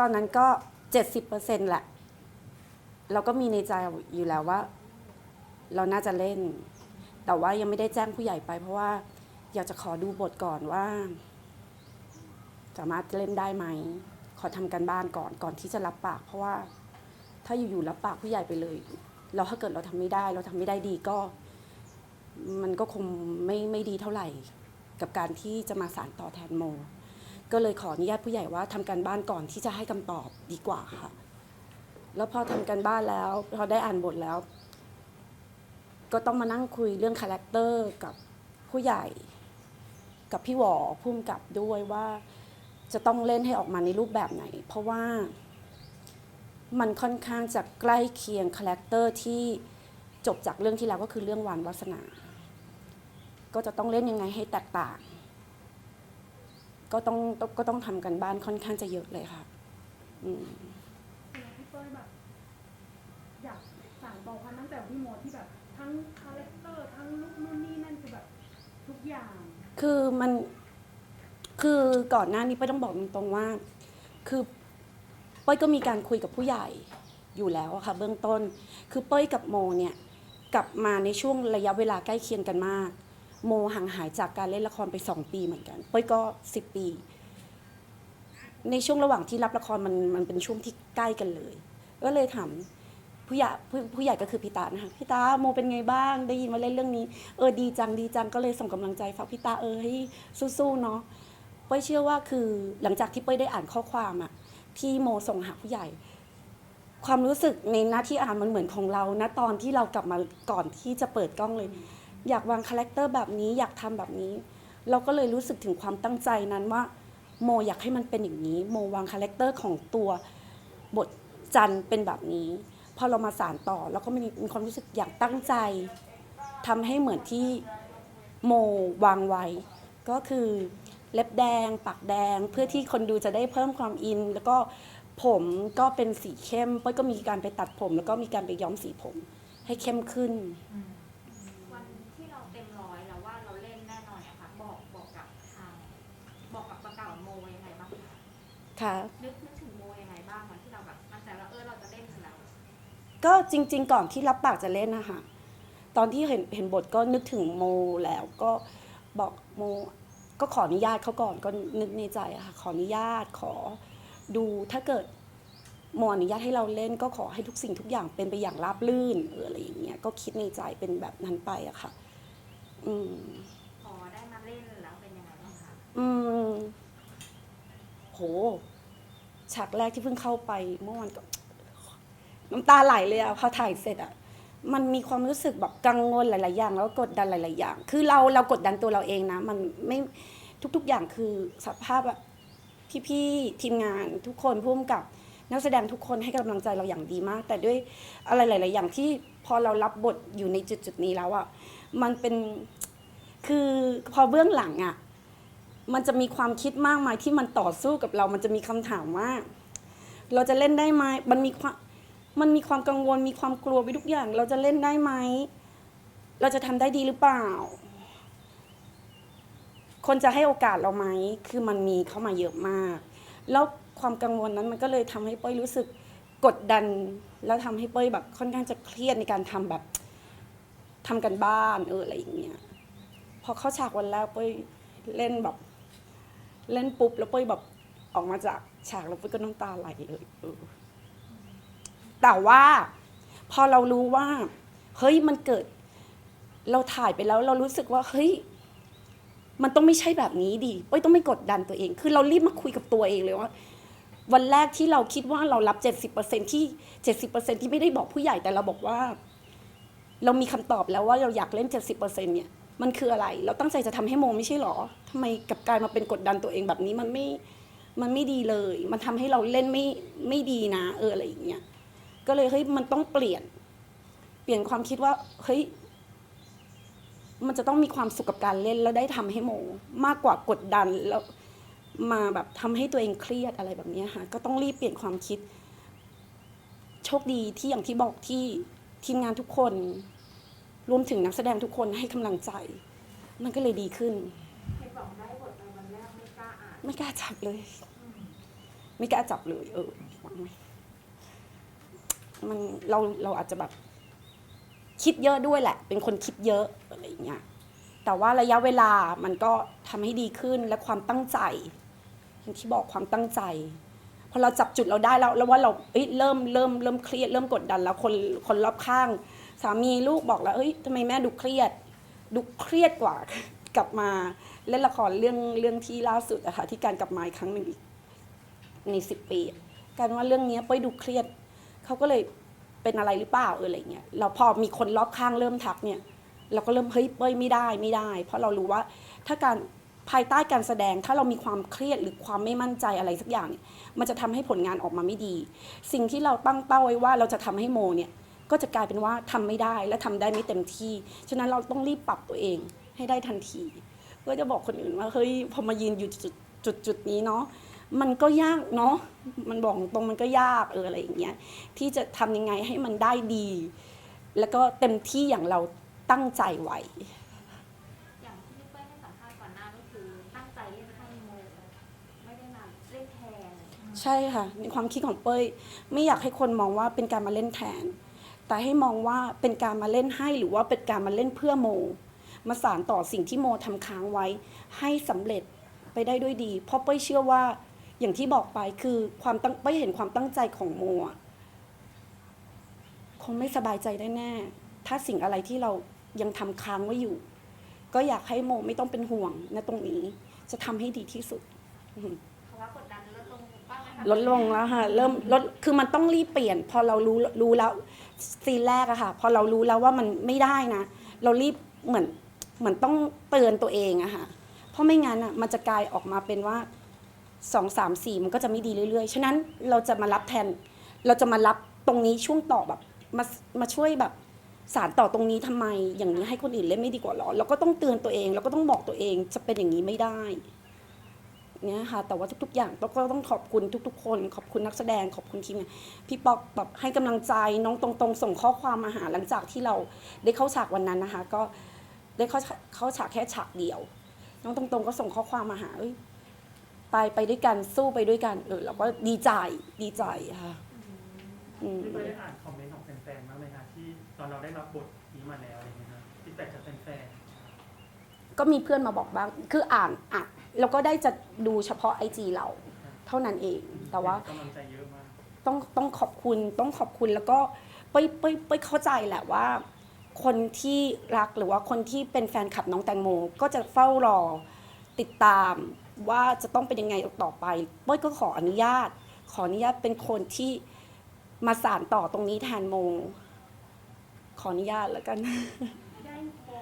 ตอนนั้นก็เจ็ดสิบเปอร์เซ็นแหละ เราก็มีในใจอยู่แล้วว่า เราน่าจะเล่น แต่ว่ายังไม่ได้แจ้งผู้ใหญ่ไป เพราะว่าอยากจะขอดูบทก่อนว่า สามารถเล่นได้ไหม ขอทำการบ้านก่อนก่อนที่จะรับปาก เพราะว่าถ้าอยู่ๆรับปากผู้ใหญ่ไปเลยแล้วถ้าเกิดเราทำไม่ได้ เราทำไม่ได้ดีก็ มันก็คงไม่ไม่ดีเท่าไหร่ กับการที่จะมาสารต่อแทนโม ก็เลยขออนุญาตผู้ใหญ่ว่าทำการบ้านก่อนที่จะให้คำตอบดีกว่าค่ะ แล้วพอทำการบ้านแล้วพอได้อ่านบทแล้ว ก็ต้องมานั่งคุยเรื่องคาแรคเตอร์กับผู้ใหญ่ กับพี่หวอพุ่มกับด้วยว่าจะต้องเล่นให้ออกมาในรูปแบบไหน เพราะว่ามันค่อนข้างจะใกล้เคียงคาแรคเตอร์ที่จบจากเรื่องที่แล้วก็คือเรื่องวานวาสนา ก็จะต้องเล่นยังไงให้แตกต่าง ก็ต้องก็ต้องทำกันบ้านค่อนข้างจะเยอะเลยค่ะ อืมแล้วพี่เป้ยแบบอยากสั่งบอกความตั้งแต่พี่โมที่แบบทั้งคาแรคเตอร์ทั้งลุคนู่นนี่นั่นคือแบบทุกอย่าง คือมันคือก่อนหน้านี้เป้ยต้องบอกตรงๆว่า คือเป้ยก็มีการคุยกับผู้ใหญ่อยู่แล้วอะค่ะ เบื้องต้น คือเป้ยกับโมเนี่ยกลับมาในช่วงระยะเวลาใกล้เคียงกันมาก โมห่างหายจากการเล่นละครไปสองปีเหมือนกัน เป้ยก็สิบปี ในช่วงระหว่างที่รับละครมันมันเป็นช่วงที่ใกล้กันเลย ก็เลยถามผู้ใหญ่ผู้ผู้ใหญ่ก็คือพี่ตานะคะพี่ตาโมเป็นไงบ้าง ได้ยินว่าเล่นเรื่องนี้ เออดีจังดีจังก็เลยส่งกำลังใจฝากพี่ตาเออให้สู้ๆเนาะเป้ยเชื่อว่าคือหลังจากที่เป้ยได้อ่านข้อความอะที่โมส่งหาผู้ใหญ่ ความรู้สึกในหน้าที่อ่านมันเหมือนของเรานะตอนที่เรากลับมาก่อนที่จะเปิดกล้องเลย อยากวางคาแรคเตอร์แบบนี้อยากทำแบบนี้ เราก็เลยรู้สึกถึงความตั้งใจนั้นว่า โมอยากให้มันเป็นอย่างนี้ โมวางคาแรคเตอร์ของตัวบทจันเป็นแบบนี้พอเรามาสารต่อแล้วก็มีมีความรู้สึกอยากตั้งใจทำให้เหมือนที่โมวางไว้ ก็คือเล็บแดง ปากแดงเพื่อที่คนดูจะได้เพิ่มความอิน แล้วก็ผมก็เป็นสีเข้มเป้ยก็มีการไปตัดผม แล้วก็มีการไปย้อมสีผม ให้เข้มขึ้นวัน ค่ะ นึกนึกถึงโมยังไงบ้างวันที่เราแบบมั่นใจว่าเออเราจะเล่นกันแล้วก็จริง ๆ ก่อนที่รับปากจะเล่นนะคะตอนที่เห็นเห็นบทก็นึกถึงโมแล้วก็บอกโมก็ขออนุญาตเขาก่อนก็นึกในใจอะค่ะขออนุญาตขอดูถ้าเกิดโมอนุญาตให้เราเล่นก็ขอให้ทุกสิ่งทุกอย่างเป็นไปอย่างราบรื่นเอออะไรอย่างเงี้ยก็คิดในใจเป็นแบบนั้นไปอะค่ะ อืมพอได้มาเล่นแล้วเป็นยังไงบ้างคะอืม โห ฉากแรกที่เพิ่งเข้าไปเมื่อวันก็น้ำตาไหลเลยอะพอถ่ายเสร็จอะมันมีความรู้สึกแบบกังวลหลาย ๆ อย่างแล้วก็กดดันหลาย ๆ อย่าง คือเราเรากดดันตัวเราเองนะ มันไม่ทุก ๆ อย่างคือสภาพแบบพี่ ๆ ทีมงานทุกคนพุ่มกับนักแสดงทุกคนให้กำลังใจเราอย่างดีมาก แต่ด้วยอะไรหลาย ๆ อย่างที่พอเรารับบทอยู่ในจุด ๆ นี้แล้วอะมันเป็นคือพอเบื้องหลังอะ มันจะมีความคิดมากมายที่มันต่อสู้กับเรา มันจะมีคำถามว่า เราจะเล่นได้ไหมมันมีความมันมีความกังวลมีความกลัวไปทุกอย่าง เราจะเล่นได้ไหมเราจะทำได้ดีหรือเปล่า คนจะให้โอกาสเราไหมคือมันมีเข้ามาเยอะมาก แล้วความกังวลนั้นมันก็เลยทำให้เป้ยรู้สึกกดดัน แล้วทำให้เป้ยแบบค่อนข้างจะเครียดในการทำแบบทำกันบ้านเอออะไรอย่างเงี้ยพอเข้าฉากวันแรกเป้ยเล่นแบบ เล่นปุ๊บแล้วเป้ยแบบออกมาจากฉากแล้วเป้ยก็น้ำตาไหลเลยเออแต่ว่าพอเรารู้ว่า เฮ้ยมันเกิด เราถ่ายไปแล้วเรารู้สึกว่าเฮ้ยมันต้องไม่ใช่แบบนี้ดิเป้ยต้องไม่กดดันตัวเอง คือเรารีบมาคุยกับตัวเองเลยว่า วันแรกที่เราคิดว่าเรารับเจ็ดสิบเปอร์เซ็นที่เจ็ดสิบเปอร์เซ็นที่ไม่ได้บอกผู้ใหญ่แต่เราบอกว่า เรามีคำตอบแล้วว่าเราอยากเล่นเจ็ดสิบเปอร์เซ็นเนี่ย มันคืออะไร เราตั้งใจจะทำให้โมไม่ใช่หรอทำไมกลับกลายมาเป็นกดดันตัวเองแบบนี้มันไม่มันไม่ดีเลย มันทำให้เราเล่นไม่ไม่ดีนะ เอออะไรอย่างเงี้ยก็เลยเฮ้ยมันต้องเปลี่ยน เปลี่ยนความคิดว่าเฮ้ยมันจะต้องมีความสุขกับการเล่นแล้วได้ทำให้โม มากกว่ากดดันแล้วมาแบบทำให้ตัวเองเครียดอะไรแบบนี้ค่ะก็ต้องรีบเปลี่ยนความคิด โชคดีที่อย่างที่บอกที่ทีมงานทุกคน รวมถึงนักแสดงทุกคนให้กำลังใจ มันก็เลยดีขึ้น เห็นบอกได้บทไปวันแรกไม่กล้าอ่านไม่กล้าจับเลย ไม่กล้าจับเลย เออวางไหมมันเราเราอาจจะแบบ คิดเยอะด้วยแหละ เป็นคนคิดเยอะอะไรอย่างเงี้ยแต่ว่าระยะเวลามันก็ทำให้ดีขึ้นและความตั้งใจอย่างที่บอกความตั้งใจพอเราจับจุดเราได้แล้วแล้วว่าเราเอ้ยเริ่มเริ่มเริ่มเครียดเริ่มกดดัน แล้วคนคนรอบข้าง สามีลูกบอกแล้วเอ้ยทำไมแม่ดูเครียด ดูเครียดกว่ากลับมาเล่นละครเรื่องเรื่องที่ล่าสุดอะค่ะที่การกลับมาอีกครั้งหนึ่งอีกในสิบปีการว่าเรื่องนี้ป้ยดูเครียดเขาก็เลยเป็นอะไรหรือเปล่าเอออะไรเงี้ยเราพอมีคนรอบข้างเริ่มทักเนี่ย เราก็เริ่มเฮ้ยเป้ยไม่ได้ไม่ได้ เพราะเรารู้ว่าถ้าการภายใต้การแสดงถ้าเรามีความเครียดหรือความไม่มั่นใจอะไรสักอย่างเนี่ยมันจะทำให้ผลงานออกมาไม่ดี สิ่งที่เราตั้งเป้าไว้ว่าเราจะทำให้โมเนี่ย ก็จะกลายเป็นว่าทำไม่ได้และทำได้ไม่เต็มที่ ฉะนั้นเราต้องรีบปรับตัวเองให้ได้ทันที เพื่อจะบอกคนอื่นว่าเฮ้ยพอมายืนอยู่จุดจุดจุดนี้เนาะมันก็ยากเนาะมันบอกตรงมันก็ยากเอออะไรอย่างเงี้ยที่จะทำยังไงให้มันได้ดี แล้วก็เต็มที่อย่างเราตั้งใจไว้อย่างที่พี่เป้ยให้สัมภาษณ์ก่อนหน้าก็คือตั้งใจเล่นให้โมไม่ได้มาเล่นแทน ใช่ค่ะในความคิดของเป้ยไม่อยากให้คนมองว่าเป็นการมาเล่นแทน แต่ให้มองว่าเป็นการมาเล่นให้หรือว่าเป็นการมาเล่นเพื่อโม มาสานต่อสิ่งที่โมทำค้างไว้ ให้สำเร็จไปได้ด้วยดี เพราะเป้ยเชื่อว่าอย่างที่บอกไปคือความตั้งเป้ยเห็นความตั้งใจของโมอะคงไม่สบายใจแน่ๆถ้าสิ่งอะไรที่เรายังทำค้างไว้อยู่ ก็อยากให้โมไม่ต้องเป็นห่วงนะตรงนี้ จะทำให้ดีที่สุดภาวะกดดันลดลงบ้างไหมคะลดลงแล้วค่ะเริ่มลดคือมันต้องรีบเปลี่ยน พอเรารู้รู้แล้ว ซีนแรกอะค่ะ พอเรารู้แล้วว่ามันไม่ได้นะ เรารีบเหมือนเหมือนต้องเตือนตัวเองอะค่ะ เพราะไม่งั้นอะมันจะกลายออกมาเป็นว่าสองสามสี่มันก็จะไม่ดีเรื่อยๆ ฉะนั้นเราจะมารับแทน เราจะมารับตรงนี้ช่วงต่อแบบมามาช่วยแบบสารต่อตรงนี้ทำไมอย่างนี้ให้คนอื่นเล่นไม่ดีกว่าหรอเราก็ต้องเตือนตัวเองเราก็ต้องบอกตัวเองจะเป็นอย่างนี้ไม่ได้ เนี่ยค่ะแต่ว่าทุก ๆ อย่างต้องก็ต้องขอบคุณทุก ๆ คน ขอบคุณนักแสดงขอบคุณทีมงานพี่ปอกแบบให้กำลังใจน้องตรงๆ ส่งข้อความมาหาหลังจากที่เราได้เข้าฉากวันนั้นนะคะ ก็ได้เข้าฉากเข้าฉากแค่ฉากเดียว น้องตรงๆ ก็ส่งข้อความมาหาเอ้ยไปไปด้วยกันสู้ไปด้วยกันเออเราก็ดีใจดีใจค่ะอืมพี่เป้ยได้อ่านคอมเมนต์ของแฟนๆบ้างไหมคะที่ตอนเราได้รับบทนี้มาแล้วอะไรเงี้ยนะที่แตกจากแฟนก็มีเพื่อนมาบอกบ้าง คืออ่านอะ แล้วก็ได้จะดูเฉพาะไอจีเราเท่านั้นเองๆแต่ว่า กำลังใจเยอะมาก ต้องต้องขอบคุณต้องขอบคุณแล้วก็เป้ยเป้ยเป้ยเข้าใจแหละว่า คนที่รักหรือว่าคนที่เป็นแฟนคลับน้องแตงโม ก็จะเฝ้ารอติดตามว่าจะต้องเป็นยังไงต่อไป เป้ยก็ขออนุญาต ขออนุญาตเป็นคนที่มาสานต่อตรงนี้แทนโม ขออนุญาตแล้วกัน ได้โพล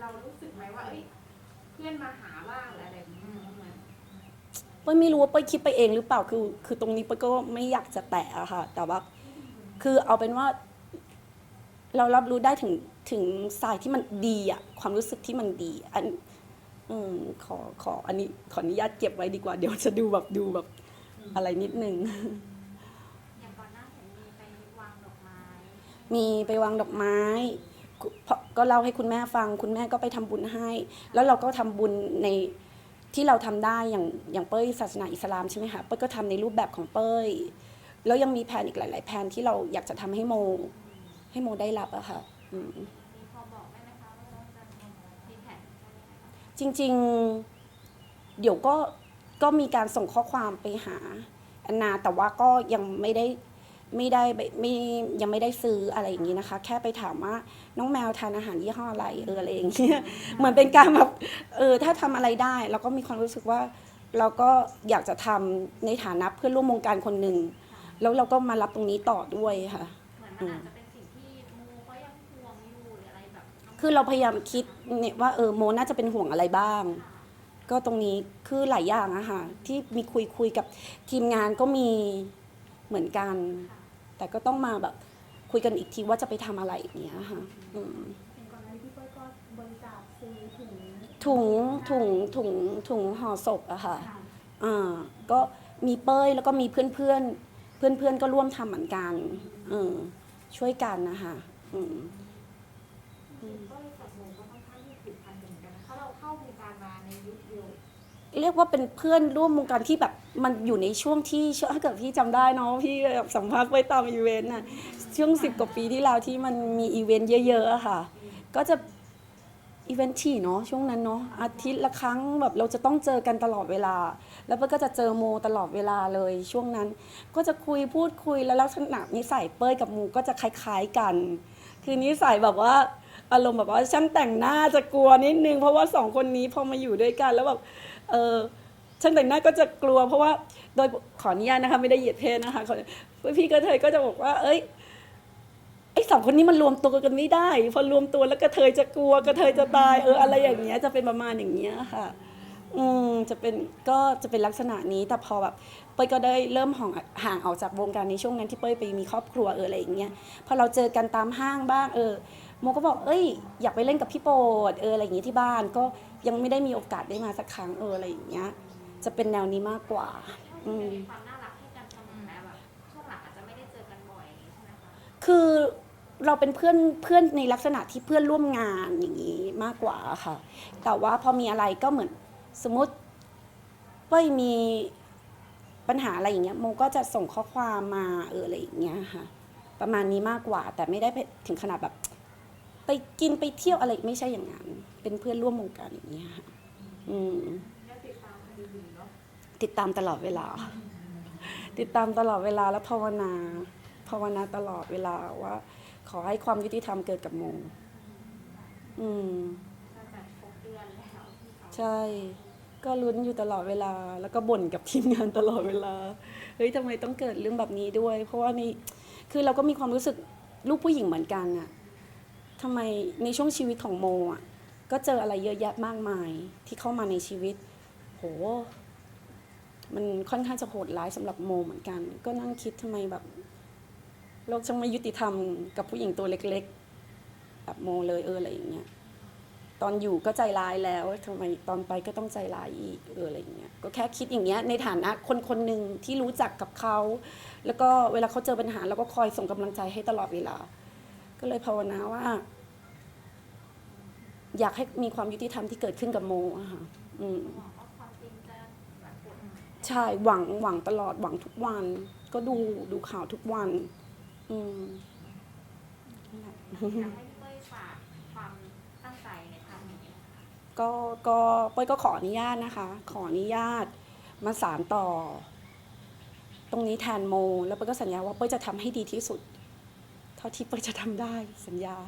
เรารู้สึกไหมว่า เอ้ยเพื่อนมาหาบ้างหรืออะไรอย่างเงี้ยเหมือนเป้ยไม่รู้ว่าเป้ยคิดไปเองหรือเปล่าคือ คือตรงนี้เป้ยก็ไม่อยากจะแตะอะค่ะ แต่ว่าคือเอาเป็นว่า เรารับรู้ได้ถึงถึงสายที่มันดีอะความรู้สึกที่มันดี อัน อืมขอขอ อันนี้ขออนุญาตเก็บไว้ดีกว่า เดี๋ยวจะดูแบบดูแบบอะไรนิดนึง อย่างก่อนหน้าเห็นมีไปวางดอกไม้ มีไปวางดอกไม้ กุเพราะก็เล่าให้คุณแม่ฟัง คุณแม่ก็ไปทำบุญให้ แล้วเราก็ทำบุญในที่เราทำได้อย่างอย่างเป้ยศาสนาอิสลามใช่ไหมคะเป้ยก็ทำในรูปแบบของเป้ยแล้วยังมีแผนอีกหลาย ๆ แผนที่เราอยากจะทำให้โม ให้โมได้รับอะค่ะอืมมีพอบอกได้ไหมคะว่าเราจะมีแผนอะไรยังไงบ้างจริง ๆ เดี๋ยวก็ก็มีการส่งข้อความไปหาแอนนาแต่ว่าก็ยังไม่ได้ ไม่ได้ไม่ไม่ยังไม่ได้ซื้ออะไรอย่างนี้นะคะ แค่ไปถามว่าน้องแมวทานอาหารยี่ห้ออะไรเอออะไรอย่างเงี้ยเหมือนเป็นการแบบเออถ้าทำอะไรได้ เราก็มีความรู้สึกว่าเราก็อยากจะทำในฐานะเพื่อนร่วมวงการคนหนึ่งแล้วเราก็มารับตรงนี้ต่อด้วยค่ะเหมือนมันอาจจะเป็นสิ่งที่โมก็ยังห่วงอยู่หรืออะไรแบบคือเราพยายามคิดเนี่ยว่าเออโมน่าจะเป็นห่วงอะไรบ้าง ก็ตรงนี้คือหลายอย่างอะค่ะที่มีคุยคุยกับทีมงานก็มีเหมือนกัน แต่ก็ต้องมาแบบคุยกันอีกทีว่าจะไปทำอะไรอย่างเงี้ยค่ะอืมเห็นก่อนหน้านี้พี่เป้ยก็บริจาคซื้อถุงถุงถุงถุงถุงห่อศพอะค่ะ ค่ะอ่า ก็มีเป้ยแล้วก็มีเพื่อนเพื่อนเพื่อนเพื่อนๆก็ร่วมทำเหมือนกันเออช่วยกันนะคะอืม ก็กับโมก็ค่อนข้างที่ผูกพันกัน เรียกว่าเป็นเพื่อนร่วมวงการที่แบบมันอยู่ในช่วงที่ถ้าเกิดพี่จำได้เนาะพี่แบบสัมภาษณ์ไปตามอีเวนต์น่ะช่วงสิบกว่าปีที่แล้วที่มันมีอีเวนต์เยอะๆค่ะ ก็จะอีเวนต์ที่เนาะช่วงนั้นเนาะอาทิตย์ละครั้งแบบเราจะต้องเจอกันตลอดเวลา แล้วเป้ยก็จะเจอโมตลอดเวลาเลยช่วงนั้น ก็จะคุยพูดคุยแล้วลักษณะนิสัยเป้ยกับโมก็จะคล้ายๆกัน คือนิสัยแบบว่าอารมณ์แบบว่าช่างแต่งหน้าจะกลัวนิดนึงเพราะว่าสองคนนี้พอมาอยู่ด้วยกันแล้วแบบ เออช่างแต่งหน้าก็จะกลัว เพราะว่าโดยขออนุญาตนะคะ ไม่ได้เหยียดเพศนะคะพี่กระเทยก็จะบอกว่า เอ้ยไอ้สองคนนี้มันรวมตัวกันไม่ได้ พอรวมตัวแล้วกระเทยจะกลัวกระเทยจะตายเอออะไรอย่างเงี้ยจะเป็นประมาณอย่างเงี้ยค่ะ อืมจะเป็นก็จะเป็นลักษณะนี้แต่พอแบบเป้ยก็ได้เริ่มห่างห่างออกจากวงการในช่วงนั้นที่เป้ยไปมีครอบครัวเอออะไรอย่างเงี้ยพอเราเจอกันตามห้างบ้าง เออโมก็บอกเอ้ย อยากไปเล่นกับพี่โปรดเอออะไรอย่างเงี้ยที่บ้านก็ ยังไม่ได้มีโอกาสได้มาสักครั้งเอออะไรอย่างเงี้ย จะเป็นแนวนี้มากกว่า อืมมีความน่ารักให้กันเสมอแม้แบบช่วงหลังอาจจะไม่ได้เจอกันบ่อยใช่ไหมคะคือเราเป็นเพื่อนเพื่อนในลักษณะที่เพื่อนร่วมงานอย่างนี้มากกว่าค่ะ แต่ว่าพอมีอะไรก็เหมือนสมมติเป้ยมีปัญหาอะไรอย่างเงี้ยโมก็จะส่งข้อความมาเอออะไรอย่างเงี้ยค่ะ ประมาณนี้มากกว่า แต่ไม่ได้ไปถึงขนาดแบบ ไปกินไปเที่ยวอะไรไม่ใช่อย่างนั้น เป็นเพื่อนร่วมวงการอย่างเงี้ค่ะอืมติดตามตลอดเวลา ติดตามตลอดเวลาแล้วภาวนาภาวนาตลอดเวลาว่า ขอให้ความยุติธรรมเกิดกับโมอืมก็จะครบเดือนแล้วที่เขาใช่ ก็ลุ้นอยู่ตลอดเวลา แล้วก็บ่นกับทีมงานตลอดเวลา เฮ้ยทำไมต้องเกิดเรื่องแบบนี้ด้วย เพราะว่านี่คือเราก็มีความรู้สึกลูกผู้หญิงเหมือนกันอะ ทำไมในช่วงชีวิตของโมอะก็เจออะไรเยอะแยะมากมายที่เข้ามาในชีวิต โห มันค่อนข้างจะโหดร้ายสำหรับโมเหมือนกัน ก็นั่งคิดทำไมแบบโลกช่างไม่ยุติธรรมกับผู้หญิงตัวเล็กๆแบบโมเลยเอออะไรอย่างเงี้ยตอนอยู่ก็ใจร้ายแล้วทำไมตอนไปก็ต้องใจร้ายอีกเอออะไรอย่างเงี้ยก็แค่คิดอย่างเงี้ยในฐานะคนคนหนึ่งที่รู้จักกับเขา แล้วก็เวลาเขาเจอปัญหาเราก็คอยส่งกำลังใจให้ตลอดเวลา ก็เลยภาวนาว่า อยากให้มีความยุติธรรมที่เกิดขึ้นกับโมอะค่ะอืมใช่หวังหวังตลอดหวังทุกวัน ก็ดูดูข่าวทุกวัน อืมอยากให้พี่เป้ยฝากความตั้งใจในครั้งนี้ก็ก็เป้ยก็ขออนุญาตนะคะ ขออนุญาตมาสารต่อ ตรงนี้แทนโม แล้วเป้ยก็สัญญาว่าเป้ยจะทำให้ดีที่สุด เท่าที่เป้ลจะทำได้สัญญา